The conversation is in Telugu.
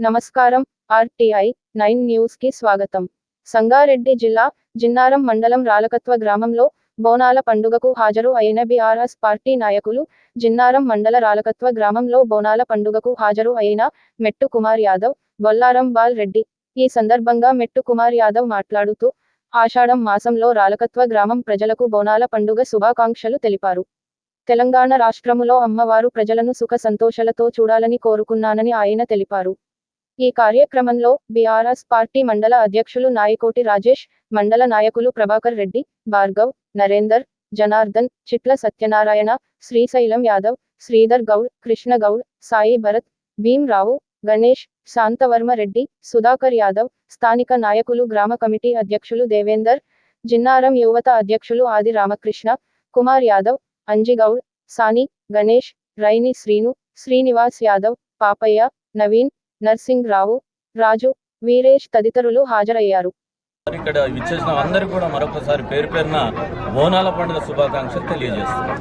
నమస్కారం ఆర్టీఐ నైన్ న్యూస్కి స్వాగతం. సంగారెడ్డి జిల్లా జిన్నారం మండలం రాలకత్వ గ్రామంలో బోనాల పండుగకు హాజరు అయిన బీఆర్ఎస్ పార్టీ నాయకులు జిన్నారం మండల రాలకత్వ గ్రామంలో బోనాల పండుగకు హాజరు అయిన మెట్టు కుమార్ యాదవ్ బొల్లారం బాల్ రెడ్డి. ఈ సందర్భంగా మెట్టు కుమార్ యాదవ్ మాట్లాడుతూ ఆషాఢం మాసంలో రాలకత్వ గ్రామం ప్రజలకు బోనాల పండుగ శుభాకాంక్షలు తెలిపారు. తెలంగాణ రాష్ట్రములో అమ్మవారు ప్రజలను సుఖ సంతోషాలతో చూడాలని కోరుకున్నానని ఆయన తెలిపారు. ఈ కార్యక్రమంలో బీఆర్ఎస్ పార్టీ మండల అధ్యక్షులు నాయకోటి రాజేష్ మండల నాయకులు ప్రభాకర్ రెడ్డి భార్గవ్ నరేందర్ జనార్దన్ చిట్ల సత్యనారాయణ శ్రీశైలం యాదవ్ శ్రీధర్ గౌడ్ కృష్ణ గౌడ్ సాయి భరత్ భీమ్రావు గణేష్ శాంతవర్మ రెడ్డి సుధాకర్ యాదవ్ స్థానిక నాయకులు గ్రామ కమిటీ అధ్యక్షులు దేవేందర్ జిన్నారం యువత అధ్యక్షులు ఆది రామకృష్ణ కుమార్ యాదవ్ అంజిగౌడ్ సాని గణేష్ రైని శ్రీను శ్రీనివాస్ యాదవ్ పాపయ్య నవీన్ నర్సింగ్ రావు రాజు వీరేష్ తదితరులు హాజరయ్యారు. ఇక్కడ విచ్చేసిన అందరికీ కూడా మరొకసారి పేరు పేరున బోనాల పండుగ శుభాకాంక్షలు తెలియజేస్తున్నాం